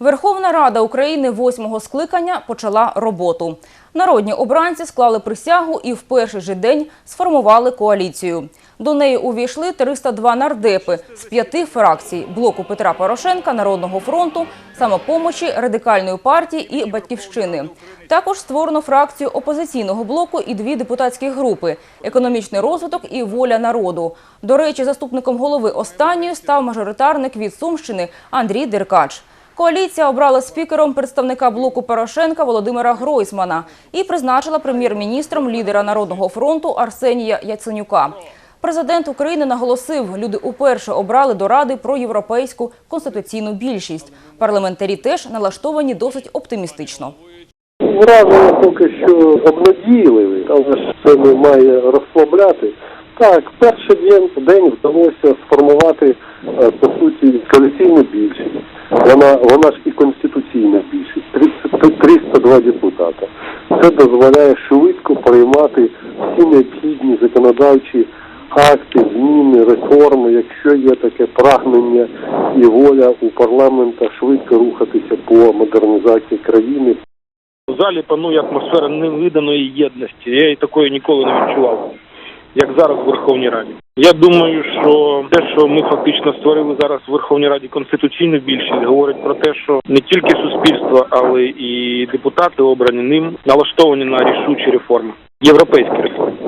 Верховна Рада України восьмого скликання почала роботу. Народні обранці склали присягу і в перший же день сформували коаліцію. До неї увійшли 302 нардепи з п'яти фракцій – блоку Петра Порошенка, Народного фронту, самопомочі, Радикальної партії і Батьківщини. Також створено фракцію опозиційного блоку і дві депутатські групи – економічний розвиток і воля народу. До речі, заступником голови останньої став мажоритарник від Сумщини Андрій Деркач. Коаліція обрала спікером представника блоку Порошенка Володимира Гройсмана і призначила прем'єр-міністром лідера Народного фронту Арсенія Яценюка. Президент України наголосив, люди уперше обрали до Ради про європейську конституційну більшість. Парламентарі теж налаштовані досить оптимістично. Враження поки що обнадійливі, але це не має розслабляти. Так, перший день, день вдалося сформувати е, по суті коаліційну більшість. Вона вона ж і конституційна більшість. 30 302 депутата. Це дозволяє швидко приймати всі необхідні законодавчі акти, зміни, реформи, якщо є таке прагнення і воля у парламента швидко рухатися по модернізації країни, В залі панує атмосфера невиданої єдності. Я її такої ніколи не відчував, як зараз в Верховній Раді. Я думаю, що те, що ми фактично створили зараз в Верховній Раді конституційну більшість, говорить про те, що не тільки суспільство, але і депутати, обрані ним, налаштовані на рішучі реформи, європейські реформи.